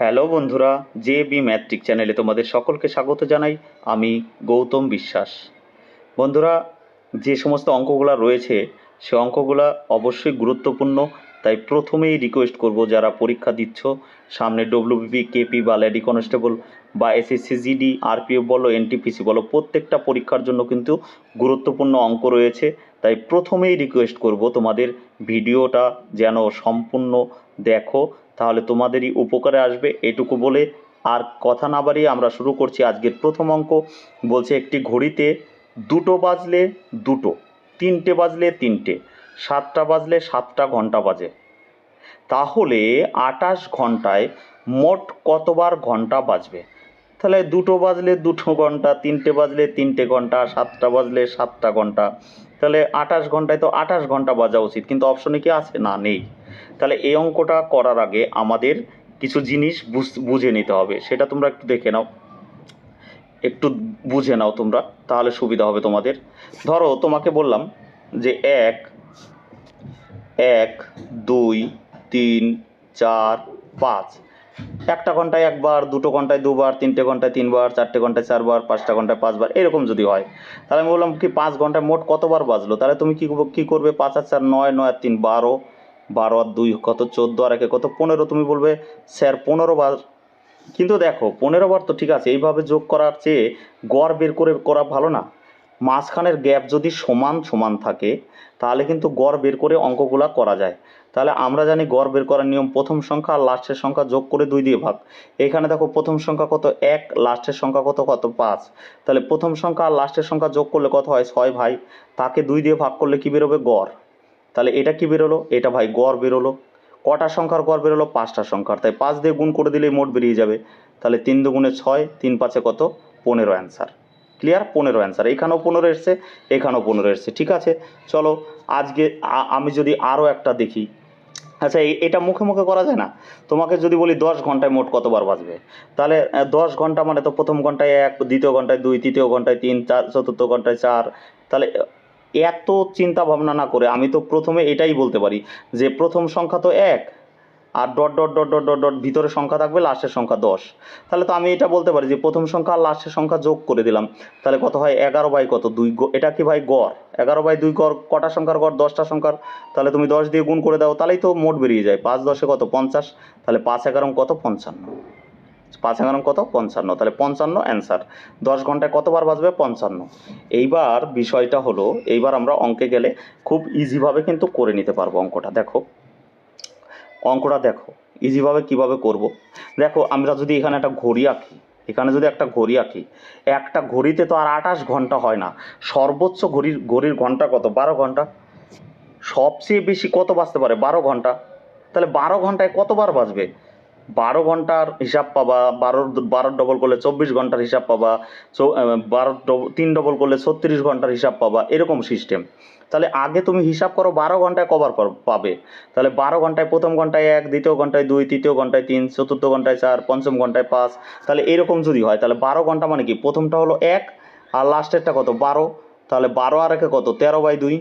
Hello বন্ধুরা, J B matric চ্যানেলে তোমাদের সকলকে স্বাগত জানাই। আমি গৌতম বিশ্বাস। বন্ধুরা, যে সমস্ত অঙ্কগুলো রয়েছে, সে অঙ্কগুলো অবশ্যই গুরুত্বপূর্ণ। তাই প্রথমেই রিকোয়েস্ট করব, যারা পরীক্ষা দিচ্ছ, সামনে ডব্লিউবিপি কেপি বা লেডি কনস্টেবল বা এসএসসি জিডি আরপিএফ বলো এনটিপিসি বলো, প্রত্যেকটা পরীক্ষার জন্য কিন্তু গুরুত্বপূর্ণ অঙ্ক রয়েছে। তাই প্রথমেই রিকোয়েস্ট করব, তোমাদের ভিডিওটা যেন সম্পূর্ণ দেখো। তাহলে তোমাদেরই উপকারে আসবে এটুকু বলে আর কথা না বাড়িয়ে আমরা শুরু করছি আজকের প্রথম অঙ্ক। বলছে একটি ঘড়িতে দুটো বাজলে দুটো, তিনটে বাজলে তিনটে, সাতটা বাজলে সাতটা ঘণ্টা বাজে। তাহলে আটাশ ঘন্টায় মোট কতবার ঘণ্টা বাজবে? তাহলে দুটো বাজলে দুটো ঘণ্টা, তিনটে বাজলে তিনটে ঘণ্টা, সাতটা বাজলে সাতটা ঘণ্টা। তাহলে আটাশ ঘন্টায় তো আটাশ ঘণ্টা বাজা উচিত, কিন্তু অপশনে কি আছে? না, নেই। তাহলে এই অঙ্কটা করার আগে আমাদের কিছু জিনিস বুঝ- নিতে হবে। সেটা তোমরা একটু দেখে নাও। একটু বুঝে নাও তোমরা, তাহলে সুবিধা হবে তোমাদের। ধরো তোমাকে বললাম যে এক এক, দুই, তিন, চার, পাঁচ। একটা ঘন্টায় একবার, দুটো ঘন্টায় দুবার, তিনটে ঘন্টায় তিনবার, চারটে ঘন্টায় চারবার, পাঁচটা ঘন্টায় পাঁচবার, এরকম যদি হয়। তাহলে আমি বললাম কি, পাঁচ ঘন্টায় মোট কতবার বাজলো? তাহলে তুমি কি কি করবে? পাঁচ আর চার, নয় নয় আর তিন, বারো। বারো আর দুই, কত চোদ্দ আর একে, কত পনেরো তুমি বলবে? স্যার, পনেরো বার। কিন্তু দেখো, পনেরো বার তো ঠিক আছে, এইভাবে যোগ করার চেয়ে গড় বের করে করা ভালো না। মাঝখানের গ্যাপ যদি সমান সমান থাকে, তাহলে কিন্তু গড় বের করে অঙ্কগুলা করা যায়। তাহলে আমরা জানি গড় বের করার নিয়ম প্রথম সংখ্যা আর লাস্টের সংখ্যা যোগ করে দুই দিয়ে ভাগ। এখানে দেখো প্রথম সংখ্যা কত? এক, লাস্টের সংখ্যা কত? কত? পাঁচ। তাহলে প্রথম সংখ্যা আর লাস্টের সংখ্যা যোগ করলে কত হয়? ছয় ভাই। তাকে দুই দিয়ে ভাগ করলে কি বেরোবে? গড়। তাহলে এটা কি বেরোলো? এটা ভাই গড় বেরোলো। কটা সংখ্যার গড় বেরোলো? পাঁচটা সংখ্যার। তাই পাঁচ দিয়ে গুণ করে দিলেই মোট বেরিয়ে যাবে। তাহলে তিন দুগুণে ছয়, তিন পাঁচে কত? পনেরো অ্যান্সার ক্লিয়ার পনেরো অ্যান্সার এখানেও পনেরো এসছে, এখানেও পনেরো এসছে। ঠিক আছে? চলো, আজকে আমি যদি আরও একটা দেখি। আচ্ছা এটা মুখে মুখে করা যায় না? তোমাকে যদি বলি দশ ঘন্টায় মোট কতবার বাজবে? তাহলে দশ ঘণ্টা মানে তো প্রথম ঘন্টায় এক, দ্বিতীয় ঘন্টায় দুই, তৃতীয় ঘন্টায় তিন চার চতুর্থ ঘন্টায় চার। তাহলে এত চিন্তা ভাবনা না করে আমি তো প্রথমে এটাই বলতে পারি যে প্রথম সংখ্যা তো এক, আর dot dot dot dot dot dot, ভিতরে সংখ্যা থাকবে, লাস্টের সংখ্যা দশ। তাহলে তো আমি এটা বলতে পারি যে প্রথম সংখ্যা আর লাস্টের সংখ্যা যোগ করে দিলাম। তাহলে কত হয়? এগারো বাই কত? দুই এটা কি ভাই গড়? এগারো বাই দুই গড় কটা সংখ্যার গড়? দশটা সংখ্যার। তাহলে তুমি দশ দিয়ে গুণ করে দাও, তাহলেই তো মোট বেরিয়ে যায়। পাঁচ দশে কত? পঞ্চাশ। তাহলে পাঁচ এগারো কত? পঞ্চান্ন। পাঁচ এগারো কত পঞ্চান্ন, তাহলে পঞ্চান্ন অ্যান্সার দশ ঘন্টায় কতবার বাজবে? পঞ্চান্ন। এইবার বিষয়টা হলো, এইবার আমরা অঙ্কে গেলে খুব ইজিভাবে কিন্তু করে নিতে পারব অঙ্কটা। দেখো অঙ্কটা দেখো ইজিভাবে কীভাবে করব? দেখো, আমরা যদি এখানে একটা ঘড়ি আঁকি, এখানে যদি একটা ঘড়ি আঁকি, একটা ঘড়িতে তো আর আঠাশ ঘণ্টা হয় না। সর্বোচ্চ ঘড়ির ঘড়ির ঘণ্টা কত? বারো ঘণ্টা। সবচেয়ে বেশি কত বাজতে পারে? বারো ঘণ্টা। তাহলে বারো ঘন্টায় কতবার বাজবে? বারো ঘণ্টার হিসাব পাবা, বারো বারো ডবল করলে চব্বিশ ঘণ্টার হিসাব পাবা বারো তিন ডবল করলে ছত্রিশ ঘণ্টার হিসাব পাবা, এরকম সিস্টেম তাহলে আগে তুমি হিসাব করো বারো ঘন্টায় কভার পাবে। তাহলে বারো ঘন্টায় প্রথম ঘন্টায় এক, দ্বিতীয় ঘন্টায় দুই, তৃতীয় ঘন্টায় তিন, চতুর্থ ঘন্টায় চার, পঞ্চম ঘন্টায় পাঁচ, তাহলে এরকম যদি হয়, তাহলে বারো ঘণ্টা মানে কি? প্রথমটা হলো এক, আর লাস্টেরটা কত? বারো। তাহলে বারো আর একে কত? তেরো বাই দুই।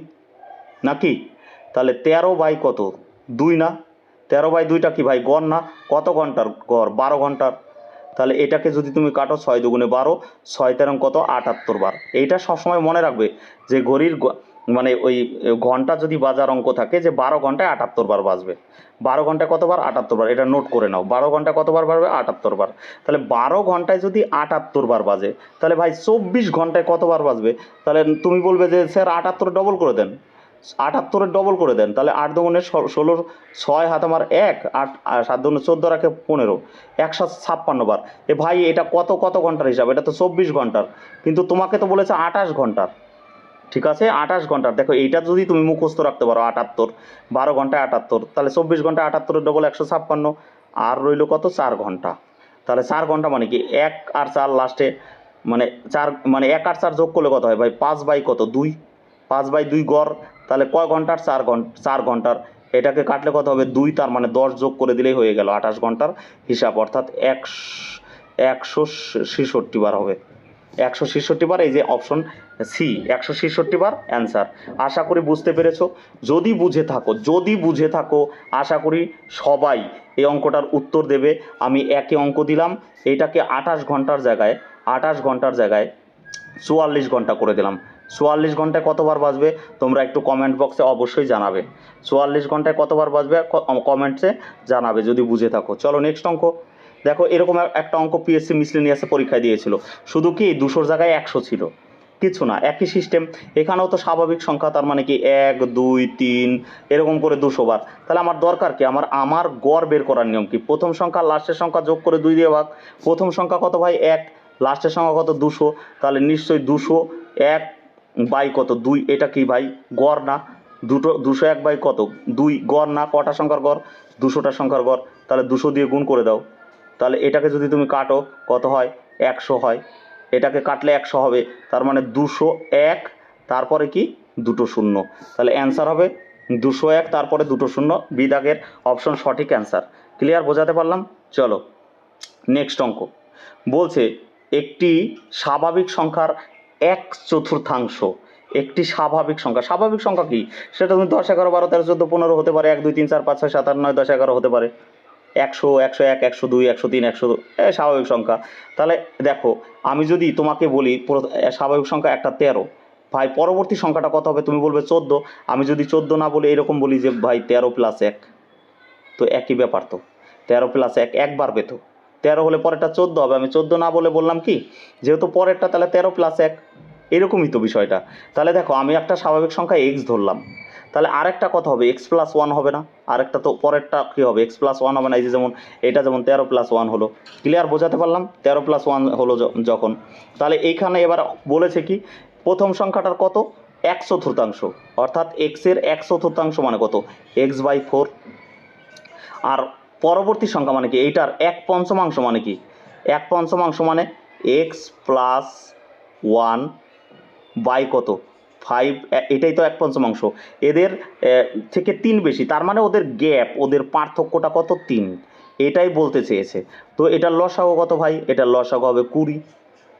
নাকি? তাহলে তেরো বাই কত? দুই না? তেরো বাই দুইটা কি ভাই? গড় না? কত ঘণ্টার গড়? বারো ঘণ্টার। তাহলে এটাকে যদি তুমি কাটো ছয় দুগুণে বারো ছয় তেরো কত? আটাত্তর বার। এইটা সবসময় মনে রাখবে যে ঘড়ির মানে ওই ঘণ্টা যদি বাজার অঙ্ক থাকে যে বারো ঘন্টায় আটাত্তর বার বাজবে। বারো ঘন্টায় কতবার? আটাত্তর বার। এটা নোট করে নাও। বারো ঘন্টায় কতবার বাড়বে আটাত্তর বার। তাহলে বারো ঘন্টায় যদি আটাত্তর বার বাজে, তাহলে ভাই চব্বিশ ঘন্টায় কতবার বাজবে? তাহলে তুমি বলবে যে, স্যার, আটাত্তর ডবল করে দেন। আটাত্তরের ডবল করে দেন, তাহলে আট দুগুণে ষোলোর ছয় হাত আমার এক, আট সাত দুগুণে চোদ্দ রাখে পনেরো একশো ছাপ্পান্ন বার। এ ভাই, এটা কত কত ঘণ্টার হিসাব? এটা তো চব্বিশ ঘণ্টার, কিন্তু তোমাকে তো বলেছে আঠাশ ঘণ্টার। ঠিক আছে? আঠাশ ঘণ্টার। দেখো, এইটা যদি তুমি মুখস্থ রাখতে পারো, আটাত্তর, বারো ঘন্টায় আটাত্তর, তাহলে চব্বিশ ঘণ্টা আটাত্তরের ডবল একশো ছাপ্পান্ন, আর রইল কত? চার ঘণ্টা। তাহলে চার ঘণ্টা মানে কি? এক আর চার লাস্টে মানে চার মানে এক আর চার যোগ করলে কত হয় ভাই? পাঁচ বাই কত? দুই। পাঁচ বাই দুই গড় তাহলে কয় ঘণ্টার? চার ঘণ্টা চার ঘণ্টার। এটাকে কাটলে কত হবে? দুই, তার মানে দশ যোগ করে দিলেই হয়ে গেল আঠাশ ঘণ্টার হিসাব। অর্থাৎ একশো ছেষট্টি বার হবে। একশো ছেষট্টি বার, এই যে অপশন সি একশো ছেষট্টি বার অ্যান্সার আশা করি বুঝতে পেরেছ। যদি বুঝে থাকো, যদি বুঝে থাকো, আশা করি সবাই এই অঙ্কটার উত্তর দেবে। আমি একে অঙ্ক দিলাম, এটাকে আঠাশ ঘণ্টার জায়গায়, আঠাশ ঘণ্টার জায়গায় চুয়াল্লিশ ঘণ্টা করে দিলাম। চুয়াল্লিশ ঘন্টায় কতবার বাজবে, তোমরা একটু কমেন্ট বক্সে অবশ্যই জানাবে। চুয়াল্লিশ ঘন্টায় কতবার বাজবে কমেন্টসে জানাবে যদি বুঝে থাকো। চলো নেক্সট অঙ্ক। দেখো, এরকম একটা অঙ্ক পিএসসি মিসলিনিয়াসে পরীক্ষায় দিয়েছিল। শুধু কি, দুশোর জায়গায় একশো ছিল? কিছু না, একই সিস্টেম এখানেও তো স্বাভাবিক সংখ্যা, তার মানে কি, এক, দুই, তিন, এরকম করে দুশো বার। তাহলে আমার দরকার কি? আমার আমার গড় বের করার নিয়ম কি? প্রথম সংখ্যা লাস্টের সংখ্যা যোগ করে দুই দিয়ে ভাগ। প্রথম সংখ্যা কত ভাই? এক। লাস্টের সংখ্যা কত? দুশো। তাহলে নিশ্চয়ই দুশো, এক বাই কত? দুই, এটা কি ভাই? গড় না? দুটো, দুশো এক বাই কত? দুই, গড় না? কটা সংখ্যার গড়? দুশোটা সংখ্যার গড়। তাহলে দুশো দিয়ে গুণ করে দাও। তাহলে এটাকে যদি তুমি কাটো, কত হয়? একশো হয়। এটাকে কাটলে একশো হবে। তার মানে দুশো এক, তারপরে কি? দুটো শূন্য। তাহলে অ্যান্সার হবে দুশো এক, তারপরে দুটো শূন্য। বিদাগের অপশন সঠিক অ্যান্সার ক্লিয়ার বোঝাতে পারলাম? চলো। নেক্সট অঙ্ক। বলছে, একটি স্বাভাবিক সংখ্যার এক চতুর্থাংশ, একটি স্বাভাবিক সংখ্যা। স্বাভাবিক সংখ্যা কি? সেটা তুমি দশ, এগারো, বারো, তেরো, চোদ্দ, পনেরো হতে পারে। এক, দুই, তিন, চার, পাঁচ, ছয়, সাত, আট, নয়, দশ, এগারো হতে পারে। একশো একশো এক, একশো দুই, একশো তিন, একশো স্বাভাবিক সংখ্যা। তাহলে দেখো, আমি যদি তোমাকে বলি স্বাভাবিক সংখ্যা একটা তেরো। ভাই, পরবর্তী সংখ্যাটা কত হবে? তুমি বলবে চোদ্দ। আমি যদি চোদ্দ না বলি, এরকম বলি যে, ভাই, তেরো প্লাস এক। তো একই ব্যাপার তো। তেরো প্লাস এক, একবার পেতো তেরো হলে পরেরটা চোদ্দ হবে। আমি চোদ্দ না বলে বললাম কি? যেহেতু পরেরটা তাহলে তেরো প্লাস এক। এরকমই তো বিষয়টা। তাহলে দেখো, আমি একটা স্বাভাবিক সংখ্যা এক্স ধরলাম। তাহলে আরেকটা কথা হবে এক্স প্লাস ওয়ান হবে না? আরেকটা তো পরেরটা কী হবে? এক্স প্লাস ওয়ান হবে না? এই যে যেমন, এটা যেমন তেরো প্লাস ওয়ান হলো। ক্লিয়ার বোঝাতে পারলাম? তেরো প্লাস ওয়ান হলো যখন। তাহলে এইখানে এবার বলেছে কি? প্রথম সংখ্যাটার কত? এক চতুর্থাংশ। অর্থাৎ এক্সের এক চতুর্থাংশ মানে কত? এক্স বাই ফোর আর পরবর্তী সংখ্যা মানে কি? এইটার এক পঞ্চমাংশ মানে কি? এক পঞ্চমাংশ মানে এক্স প্লাস ওয়ান বাই কত? ফাইভ এটাই তো এক পঞ্চমাংশ। এদের থেকে তিন বেশি, তার মানে ওদের গ্যাপ ওদের পার্থক্যটা কত? তিন। এটাই বলতে চেয়েছে। তো এটার লসাগু কত ভাই? এটার লসাগু হবে কুড়ি।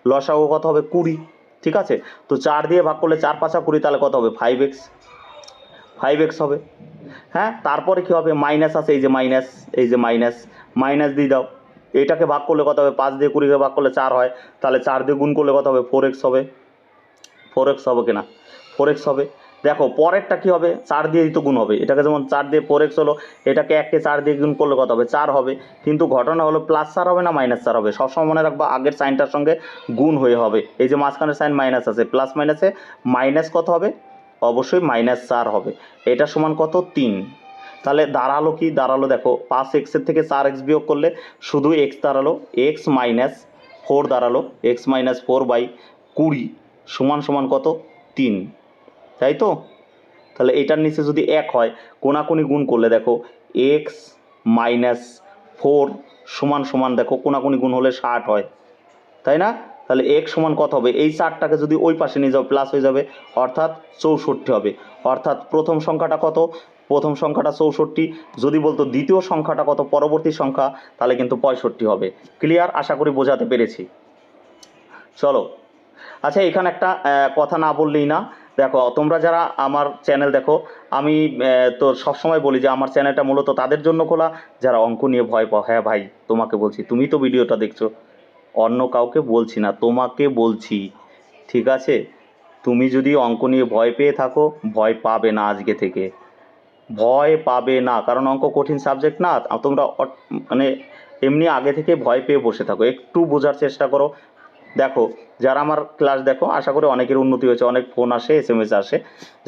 লসাগু কত হবে কুড়ি? ঠিক আছে? তো চার দিয়ে ভাগ করলে চার পাঁচা কুড়ি, তাহলে কত হবে? ফাইভ এক্স ফাইভ এক্স হবে। হ্যাঁ তারপরে কী হবে? মাইনাস আছে, এই যে মাইনাস এই যে মাইনাস মাইনাস দিয়ে দাও। এটাকে ভাগ করলে কত হবে? পাঁচ দিয়ে কুড়িকে ভাগ করলে চার হয়। তাহলে চার দিয়ে গুণ করলে কত হবে? ফোর এক্স হবে। ফোর এক্স হবে কিনা? ফোর এক্স হবে। দেখো, পরেরটা কী হবে? চার দিয়েই তো গুণ হবে। এটাকে যেমন চার দিয়ে ফোর এক্স হলো, এটাকে এককে চার দিয়ে গুণ করলে কত হবে? চার হবে। কিন্তু ঘটনা হলো প্লাস চার হবে না মাইনাস চার হবে? সবসময় মনে রাখবা, আগের সাইনটার সঙ্গে গুণ হয়ে হবে। এই যে মাঝখানের সাইন মাইনাস আছে প্লাস মাইনাসে মাইনাস কত হবে? অবশ্যই মাইনাস চার হবে। এটা সমান কত? তিন। তাহলে দাঁড়াল কি? দাঁড়াল দেখো, পাঁচ এক্সের থেকে চার এক্স বিয়োগ করলে শুধু এক্স দাঁড়াল এক্স মাইনাস ফোর দাঁড়াল এক্স মাইনাস ফোর বাই কুড়ি সমান সমান কত? তিন। তাই তো? তাহলে এটার নিচে যদি এক হয়, কোনাকুনি গুণ করলে দেখো এক্স মাইনাস ফোর সমান সমান দেখো, কোনাকুনি গুণ হলে ষাট হয়। তাই না? তাহলে এক সমান কত হবে? এই চারটাকে যদি ওই পাশে নিয়ে যাও প্লাস হয়ে যাবে, অর্থাৎ চৌষট্টি হবে। অর্থাৎ প্রথম সংখ্যাটা কত? প্রথম সংখ্যাটা চৌষট্টি। যদি বলতো দ্বিতীয় সংখ্যাটা কত? পরবর্তী সংখ্যা, তাহলে কিন্তু পঁয়ষট্টি হবে। ক্লিয়ার আশা করি বোঝাতে পেরেছি। চলো। আচ্ছা এখানে একটা কথা না বললেই না। দেখো, তোমরা যারা আমার চ্যানেল দেখো, আমি তো সবসময় বলি যে আমার চ্যানেলটা মূলত তাদের জন্য খোলা। যারা অঙ্ক নিয়ে ভয় পাও হ্যাঁ ভাই, তোমাকে বলছি, তুমি তো ভিডিওটা দেখছ। অন্য কাউকে বলছি না, তোমাকে বলছি, ঠিক আছে? তুমি যদি অঙ্ক নিয়ে ভয় পেয়ে থাকো, ভয় পাবে না আজকে থেকে। ভয় পাবে না, কারণ অঙ্ক কঠিন সাবজেক্ট না তোমরা মানে এমনি আগে থেকে ভয় পেয়ে বসে থাকো। একটু বোঝার চেষ্টা করো। দেখো, যারা আমার ক্লাস দেখো, আশা করি অনেকের উন্নতি হয়েছে। অনেক ফোন আসে এস এম এস আসে।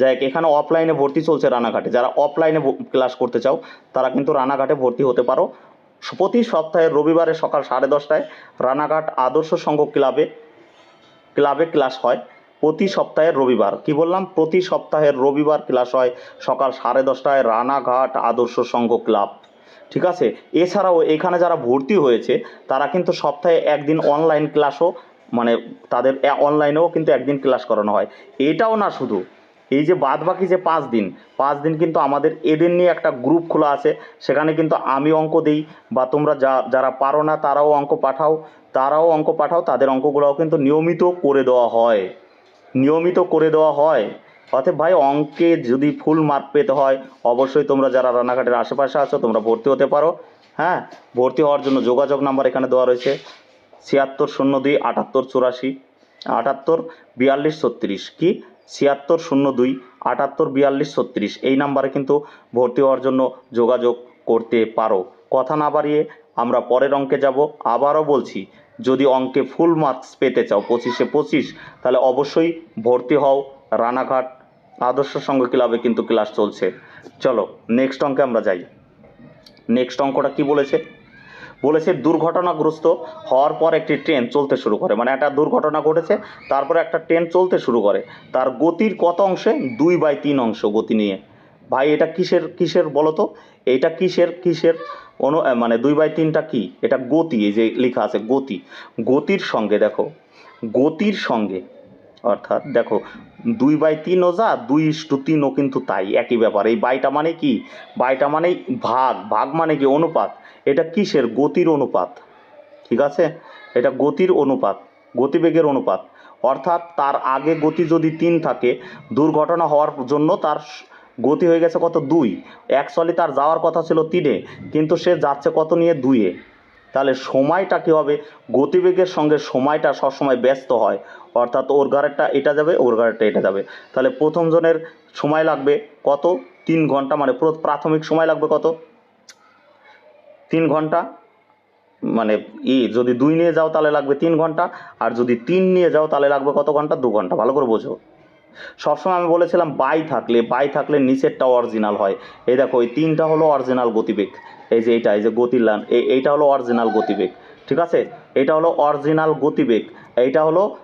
যাই এখানে অফলাইনে ভর্তি চলছে রানাঘাটে। যারা অফলাইনে ক্লাস করতে চাও, তারা কিন্তু রানাঘাটে ভর্তি হতে পারো। প্রতি সপ্তাহে রবিবারে সকাল সাড়ে দশটায় রানাঘাট আদর্শ সংঘ ক্লাবে ক্লাবে ক্লাস হয়। প্রতি সপ্তাহের রবিবার। কি বললাম? প্রতি সপ্তাহের রবিবার ক্লাস হয় সকাল সাড়ে দশটায় রানাঘাট আদর্শ সংঘ ক্লাব। ঠিক আছে? এছাড়াও এখানে যারা ভর্তি হয়েছে, তারা কিন্তু সপ্তাহে একদিন অনলাইন ক্লাসও মানে তাদের অনলাইনেও কিন্তু একদিন ক্লাস করানো হয়। এটাও না শুধু। এই যে বাদ বাকি যে পাঁচ দিন পাঁচ দিন কিন্তু আমাদের এদের নিয়ে একটা গ্রুপ খোলা আছে। সেখানে কিন্তু আমি অঙ্ক দিই বা তোমরা যা, যারা পারো না তারাও অঙ্ক পাঠাও। তারাও অঙ্ক পাঠাও, তাদের অঙ্কগুলোও কিন্তু নিয়মিত করে দেওয়া হয়। নিয়মিত করে দেওয়া হয়। অতএব ভাই, অঙ্কে যদি ফুল মার্ক পেতে হয়, অবশ্যই তোমরা যারা রানাঘাটের আশেপাশে আছো, তোমরা ভর্তি হতে পারো। হ্যাঁ ভর্তি হওয়ার জন্য যোগাযোগ নাম্বার এখানে দেওয়া রয়েছে। ছিয়াত্তর শূন্য দুই আটাত্তর চুরাশি, আটাত্তর বিয়াল্লিশ ছত্রিশ। কি? ছিয়াত্তর শূন্য দুই, আটাত্তর বিয়াল্লিশ ছত্রিশ। এই নাম্বারে কিন্তু ভর্তি হওয়ার জন্য যোগাযোগ করতে পারো। কথা না বাড়িয়ে আমরা পরের অঙ্কে যাব। আবারও বলছি, যদি অঙ্কে ফুল মার্কস পেতে চাও, পঁচিশে পঁচিশ, তাহলে অবশ্যই ভর্তি হও রানাঘাট আদর্শ সংঘ ক্লাবে কিন্তু ক্লাস চলছে। চলো নেক্সট অঙ্কে আমরা যাই। নেক্সট অঙ্কটা কি বলেছে? বলেছে দুর্ঘটনাগ্রস্ত হওয়ার পর একটি ট্রেন চলতে শুরু করে। মানে একটা দুর্ঘটনা ঘটেছে, তারপরে একটা ট্রেন চলতে শুরু করে। তার গতির কত অংশে? দুই বাই তিন অংশ গতি নিয়ে। ভাই, এটা কিসের কিসের বলো তো? এটা কিসের কিসের? অনু মানে দুই বাই তিনটা কি? এটা গতি, এই যে লেখা আছে গতি। গতির সঙ্গে দেখো, গতির সঙ্গে, অর্থাৎ দেখো, দুই বাই তিনও যা, দুই ইস্টু তিনও কিন্তু তাই, একই ব্যাপার। এই বাইটা মানে কি? বাইটা মানে ভাগ। ভাগ মানে কি? অনুপাত। এটা কিসের? গতির অনুপাত। ঠিক আছে? এটা গতির অনুপাত, গতিবেগের অনুপাত। অর্থাৎ তার আগে গতি যদি তিন থাকে, দুর্ঘটনা হওয়ার জন্য তার গতি হয়ে গেছে কত? দুই। অ্যাকচুয়ালি তার যাওয়ার কথা ছিল তিনে, কিন্তু সে যাচ্ছে কত নিয়ে? দুইয়ে। তাহলে সময়টা কী হবে? গতিবেগের সঙ্গে সময়টা সবসময় ব্যস্ত হয়। অর্থাৎ ওর গাড়িটা এটা যাবে, ওর গাড়িটা এটা যাবে। তাহলে প্রথম জনের সময় লাগবে কত? তিন ঘণ্টা মানে প্র- প্রাথমিক সময় লাগবে কত? তিন ঘণ্টা। মানে ই, যদি দুই নিয়ে যাও তাহলে লাগবে তিন ঘণ্টা, আর যদি তিন নিয়ে যাও তাহলে লাগবে কত ঘণ্টা? দু ঘণ্টা, ভালো করে বোঝো। সবসময় আমি বলেছিলাম বাই থাকলে বাই থাকলে নিচেরটা অরিজিনাল হয়। এই দেখো, এই তিনটা হলো অরিজিনাল গতিবেগ। এই যে এইটা, এই যে গতির লান এই, এইটা হলো অরিজিনাল গতিবেগ। ঠিক আছে? এটা হলো অরিজিনাল গতিবেগ। এইটা হলো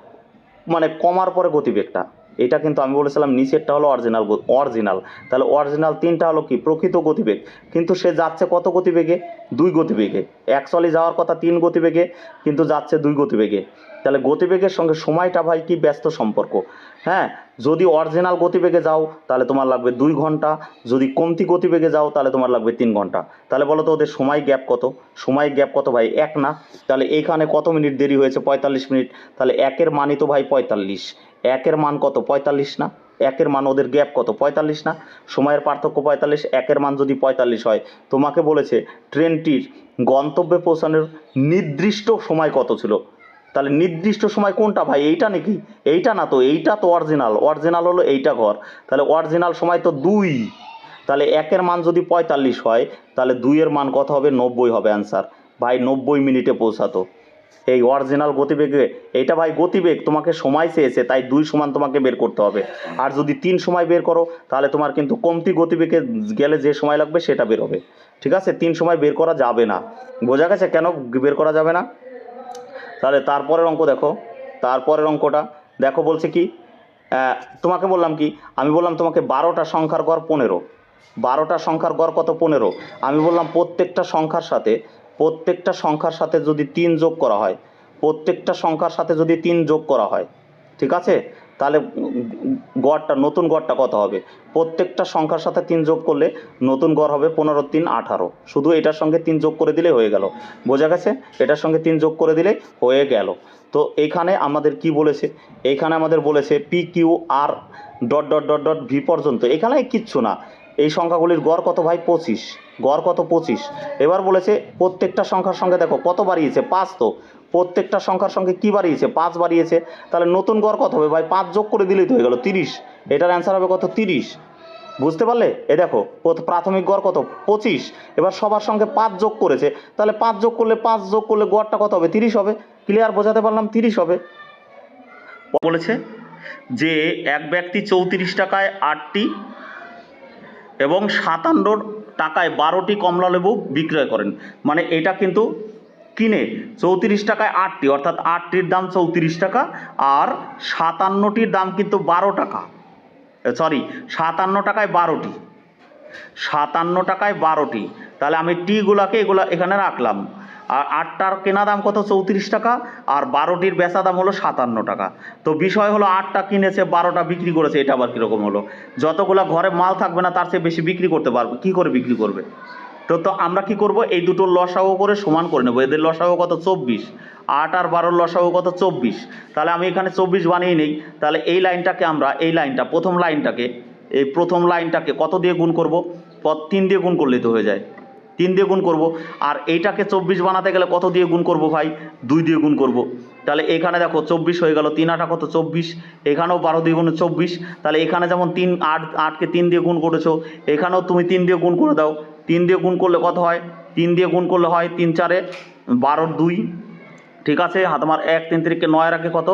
মানে কমার পরে গতিবেগটা। এটা কিন্তু আমি বলেছিলাম নিচেরটা হলো অরিজিনাল অরিজিনাল তাহলে অরিজিনাল তিনটা হলো কি? প্রকৃত গতিবেগ। কিন্তু সে যাচ্ছে কত গতিবেগে? দুই গতিবেগে। অ্যাকচুয়ালি যাওয়ার কথা তিন গতিবেগে, কিন্তু যাচ্ছে দুই গতিবেগে। তাহলে গতিবেগের সঙ্গে সময়টা ভাই কি ব্যস্ত সম্পর্ক? হ্যাঁ যদি অরিজিনাল গতিবেগে যাও, তাহলে তোমার লাগবে দুই ঘণ্টা। যদি কমতি গতিবেগে যাও, তাহলে তোমার লাগবে তিন ঘণ্টা। তাহলে বলো তো ওদের সময় গ্যাপ কত? সময় গ্যাপ কত ভাই? এক না। তাহলে এইখানে কত মিনিট দেরি হয়েছে? পঁয়তাল্লিশ মিনিট। তাহলে একের মানই তো ভাই পঁয়তাল্লিশ। একের মান কত? পঁয়তাল্লিশ না? একের মান ওদের গ্যাপ কত? পঁয়তাল্লিশ না? সময়ের পার্থক্য পঁয়তাল্লিশ, একের মান যদি পঁয়তাল্লিশ হয়, তোমাকে বলেছে ট্রেনটির গন্তব্যে পৌঁছানোর নির্দিষ্ট সময় কত ছিল? তাহলে নির্দিষ্ট সময় কোনটা ভাই? এইটা নাকি? এইটা না তো? এইটা তো অরিজিনাল অরিজিনাল হলো এইটা ঘর। তাহলে অরিজিনাল সময় তো দুই। তাহলে একের মান যদি পঁয়তাল্লিশ হয়, তাহলে দুইয়ের মান কত হবে? নব্বই হবে অ্যান্সার ভাই, নব্বই মিনিটে পৌঁছাতো। এই অরিজিনাল গতিবেগে, এইটা ভাই গতিবেগ, তোমাকে সময় চেয়েছে, তাই দুই সমান তোমাকে বের করতে হবে। আর যদি তিন সময় বের করো, তাহলে তোমার কিন্তু কমতি গতিবেগে গেলে যে সময় লাগবে সেটা বের হবে। ঠিক আছে? তিন সময় বের করা যাবে না। বোঝা গেছে কেন বের করা যাবে না? তাহলে তারপরের অঙ্ক দেখো। তারপরের অঙ্কটা দেখো বলছে কি তোমাকে বললাম কি, আমি বললাম তোমাকে বারোটা সংখ্যার গড় পনেরো। বারোটা সংখ্যার গড় কত পনেরো? আমি বললাম প্রত্যেকটা সংখ্যার সাথে প্রত্যেকটা সংখ্যার সাথে যদি তিন যোগ করা হয়, প্রত্যেকটা সংখ্যার সাথে যদি তিন যোগ করা হয়, ঠিক আছে? তাহলে গড়টা, নতুন গড়টা কত হবে? প্রত্যেকটা সংখ্যার সাথে তিন যোগ করলে নতুন গড় হবে পনেরো, তিন, আঠারো। শুধু এটার সঙ্গে তিন যোগ করে দিলে হয়ে গেল। বোঝা গেছে? এটার সঙ্গে তিন যোগ করে দিলে হয়ে গেল। তো এইখানে আমাদের কি বলেছে? এইখানে আমাদের বলেছে P Q R dot dot dot dot V পর্যন্ত। এখানে কিচ্ছু না। এই সংখ্যাগুলির গড় কত ভাই? পঁচিশ। গড় কত? পঁচিশ। এবার বলেছে প্রত্যেকটা সংখ্যার সঙ্গে দেখো কত বাড়িয়েছে? পাঁচ তো। প্রত্যেকটা সংখ্যার সঙ্গে কি বাড়িয়েছে? পাঁচ বাড়িয়েছে। তাহলে নতুন গড় কত হবে ভাই? পাঁচ যোগ করে দিলেই তো হয়ে গেল তিরিশ। এটার অ্যান্সার হবে কত? তিরিশ। বুঝতে পারলে? এ দেখো, প্রথ- প্রাথমিক গড় কত? পঁচিশ। এবার সবার সঙ্গে পাঁচ যোগ করেছে। তাহলে পাঁচ যোগ করলে পাঁচ যোগ করলে গড়টা কত হবে? তিরিশ হবে। ক্লিয়ার বোঝাতে পারলাম? তিরিশ হবে। বলেছে যে এক ব্যক্তি চৌত্রিশ টাকায় আটটি এবং সাতান্ন টাকায় বারোটি কমলালেবু বিক্রয় করেন। মানে এটা কিন্তু কিনে চৌত্রিশ টাকায় আটটি, অর্থাৎ আটটির দাম চৌত্রিশ টাকা আর সাতান্নটির দাম কিন্তু বারো টাকা। সরি সাতান্ন টাকায় বারোটি। সাতান্ন টাকায় বারোটি। তাহলে আমি টিগুলাকে এগুলো এখানে রাখলাম। আর আটটার কেনা দাম কত? চৌত্রিশ টাকা। আর বারোটির বেচা দাম হলো সাতান্ন টাকা। তো বিষয় হলো আটটা কিনেছে, বারোটা বিক্রি করেছে, এটা আবার কীরকম হলো? যতগুলা ঘরে মাল থাকবে না, তার চেয়ে বেশি বিক্রি করতে পারবে, কী করে বিক্রি করবে? তো তো আমরা কি করব? এই দুটো লসাগু করে সমান করে নেব। এদের লসাগু কত? চব্বিশ। আট আর বারোর লসাগু কত? চব্বিশ। তাহলে আমি এখানে চব্বিশ বানিয়ে নেই। তাহলে এই লাইনটাকে আমরা, এই লাইনটা, প্রথম লাইনটাকে, এই প্রথম লাইনটাকে কত দিয়ে গুণ করব? তিন দিয়ে গুণ করলেই তো হয়ে যায়। তিন দিয়ে গুণ করব। আর এইটাকে চব্বিশ বানাতে গেলে কত দিয়ে গুণ করব ভাই? দুই দিয়ে গুণ করব। তাহলে এখানে দেখো চব্বিশ হয়ে গেল, তিন আটা কত? চব্বিশ। এখানেও বারো দিয়ে গুণ চব্বিশ। তাহলে এখানে যেমন তিন, আট, আটকে তিন দিয়ে গুণ করেছ, এখানেও তুমি তিন দিয়ে গুণ করে দাও। তিন দিয়ে গুণ করলে কত হয়? তিন দিয়ে গুণ করলে হয় তিন চারে বারোর দুই। ঠিক আছে? হাত আমার এক তিন তিরিকে নয় রাখে কত?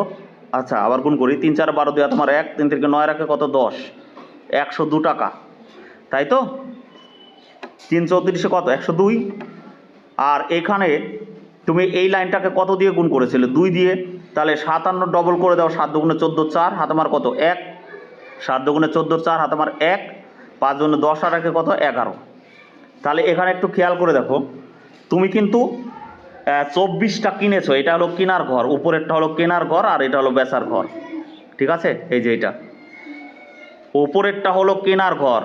আচ্ছা আবার গুণ করি। তিন চার বারো দুই হাত আমার এক তিন তিরিকে নয় রাখে কত? দশ। একশো দু টাকা। তাই তো? তিন চৌত্রিশে কত? একশো দুই। আর এখানে তুমি এই লাইনটাকে কত দিয়ে গুণ করেছিলে? দুই দিয়ে। তাহলে সাতান্ন ডবল করে দাও, সাত দুগুণে চোদ্দ, চার। হাত আমার কত? এক। সাত দুগুণে চোদ্দ, চার। হাত আমার এক। পাঁচ দুগুণে দশ, আর একে কত? এগারো। তাহলে এখানে একটু খেয়াল করে দেখো। তুমি কিন্তু চব্বিশটা কিনেছো। এটা হলো কেনার ঘর। উপরেরটা হলো কেনার ঘর, আর এটা হলো বেচার ঘর। ঠিক আছে? এই যে এটা। ওপরেরটা হলো কেনার ঘর।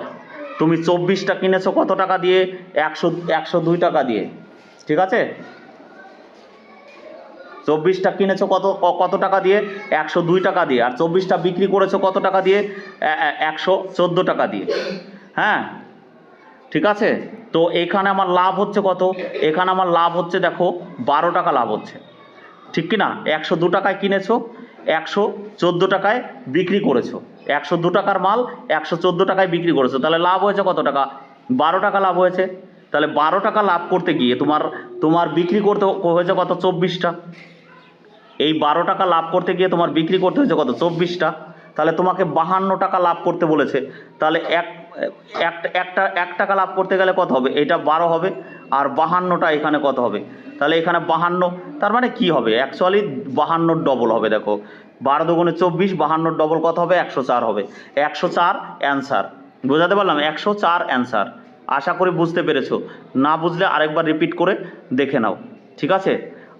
তুমি চব্বিশটা কিনেছো কত টাকা দিয়ে? একশো একশো দুই টাকা দিয়ে। ঠিক আছে? চব্বিশটা কিনেছো কত কত টাকা দিয়ে? একশো দুই টাকা দিয়ে। আর চব্বিশটা বিক্রি করেছ কত টাকা দিয়ে? একশো চোদ্দ টাকা দিয়ে। হ্যাঁ? ঠিক আছে? তো এখানে আমার লাভ হচ্ছে কত? এখানে আমার লাভ হচ্ছে দেখো, বারো টাকা লাভ হচ্ছে। ঠিক কি না একশো দু টাকায় কিনেছো। একশো চোদ্দ টাকায় বিক্রি করেছ। একশো দু টাকার মাল একশো চোদ্দ টাকায় বিক্রি করেছ। তাহলে লাভ হয়েছে কত টাকা? বারো টাকা লাভ হয়েছে। তাহলে বারো টাকা লাভ করতে গিয়ে তোমার তোমার বিক্রি করতে হয়েছে কত? চব্বিশটা। এই বারো টাকা লাভ করতে গিয়ে তোমার বিক্রি করতে হয়েছে কত? চব্বিশটা। তাহলে তোমাকে বাহান্ন টাকা লাভ করতে বলেছে। তাহলে এক একটা, এক টাকা লাভ করতে গেলে কত হবে? এটা বারো হবে। আর বাহান্নটা এখানে কত হবে? তাহলে এখানে বাহান্ন, তার মানে কি হবে? অ্যাকচুয়ালি বাহান্নর ডবল হবে, দেখো। বারো দুগুণে চব্বিশ বাহান্নর ডবল কত হবে? একশো চার হবে। একশো চার অ্যান্সার বোঝাতে পারলাম? একশো চার অ্যান্সার আশা করি বুঝতে পেরেছ। না বুঝলে আরেকবার রিপিট করে দেখে নাও। ঠিক আছে?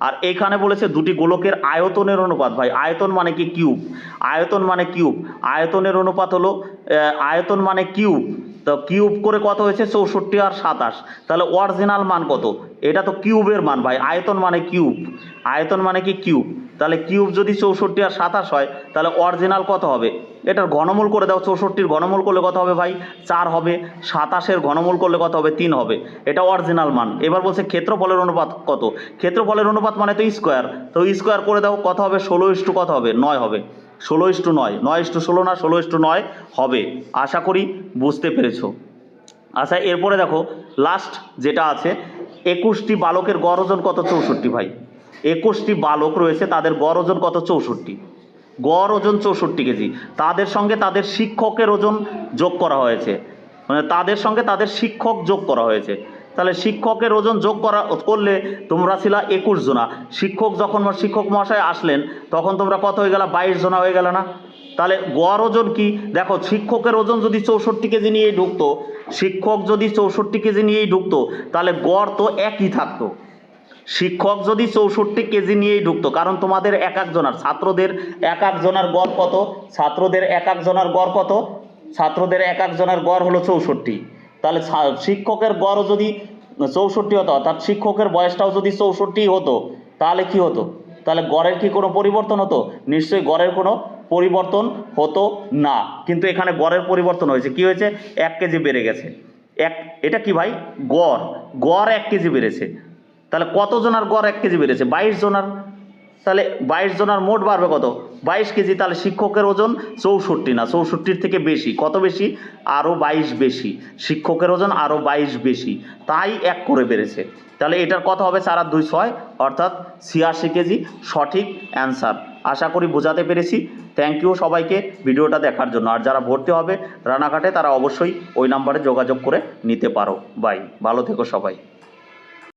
আর এখানে বলেছে দুটি গোলকের আয়তনের অনুপাত, ভাই। আয়তন মানে কি? কিউব আয়তন মানে কিউব আয়তনের অনুপাত হলো আয়তন মানে কিউব তো কিউব করে কত হয়েছে? চৌষট্টি আর সাতাশ। তাহলে অরিজিনাল মান কত? এটা তো কিউবের মান ভাই। আয়তন মানে কিউব আয়তন মানে কি কিউব তাহলে কিউব যদি চৌষট্টি আর সাতাশ হয়, তাহলে অরিজিনাল কত হবে? এটার ঘনমূল করে দাও। চৌষট্টির ঘনমূল করলে কত হবে ভাই? চার হবে। সাতাশের ঘনমূল করলে কত হবে? তিন হবে। এটা অরিজিনাল মান। এবার বলছে ক্ষেত্রফলের অনুপাত কত? ক্ষেত্রফলের অনুপাত মানে তো স্কোয়ার তো স্কোয়ার করে দাও, কত হবে? ষোলো ইস্টু কত হবে? নয় হবে। ষোলো ইস্টু নয় নয় ইস্টু ষোলো না, ষোলো ইস্টু নয় হবে। আশা করি বুঝতে পেরেছ। আচ্ছা এরপরে দেখো লাস্ট যেটা আছে, একুশটি বালকের গড় ওজন কত? চৌষট্টি ভাই। একুশটি বালক রয়েছে, তাদের গড় ওজন কত? চৌষট্টি। গড় ওজন চৌষট্টি কেজি। তাদের সঙ্গে তাদের শিক্ষকের ওজন যোগ করা হয়েছে। মানে তাদের সঙ্গে তাদের শিক্ষক যোগ করা হয়েছে। তাহলে শিক্ষকের ওজন যোগ করা করলে তোমরা ছিলা একুশ জনা শিক্ষক যখন শিক্ষক মহাশয় আসলেন, তখন তোমরা কত হয়ে গেল? বাইশ জনা হয়ে গেল না? তাহলে গড় ওজন কি? দেখো, শিক্ষকের ওজন যদি চৌষট্টি কেজি নিয়েই ঢুকতো, শিক্ষক যদি চৌষট্টি কেজি নিয়েই ঢুকতো, তাহলে গড় তো একই থাকতো। শিক্ষক যদি চৌষট্টি কেজি নিয়েই ঢুকতো, কারণ তোমাদের এক একজনার ছাত্রদের এক একজনার গড় কত? ছাত্রদের এক একজনার গড় কত? ছাত্রদের এক একজনের গড় হলো চৌষট্টি। তাহলে শিক্ষকের গড়ও যদি চৌষট্টি হতো, অর্থাৎ শিক্ষকের বয়সটাও যদি চৌষট্টি হতো, তাহলে কি হতো? তাহলে গড়ের কি কোনো পরিবর্তন হতো? নিশ্চয়ই গড়ের কোনো পরিবর্তন হতো না। কিন্তু এখানে গড়ের পরিবর্তন হয়েছে। কি হয়েছে? এক কেজি বেড়ে গেছে। এক এটা কি ভাই? গড়। গড় এক কেজি বেড়েছে। তাহলে কত জনার গড় এক কেজি বেড়েছে? বাইশ জনার। তাহলে বাইশ জনার মোট বাড়বে কত? বাইশ কেজি, তাহলে শিক্ষকের ওজন চৌষট্টি না, চৌষট্টির থেকে বেশি। কত বেশি? আরও বাইশ বেশি। শিক্ষকের ওজন আরও বাইশ বেশি। তাই এক করে বেড়েছে। তাহলে এটার কথা হবে চার আর দুই ছয়, অর্থাৎ ছিয়াশি কেজি। সঠিক অ্যান্সার। আশা করি বোঝাতে পেরেছি। থ্যাংক ইউ সবাইকে ভিডিওটা দেখার জন্য। আর যারা ভর্তি হবে রানাঘাটে, তারা অবশ্যই ওই নাম্বারে যোগাযোগ করে নিতে পারো। বাই ভালো থেকো সবাই।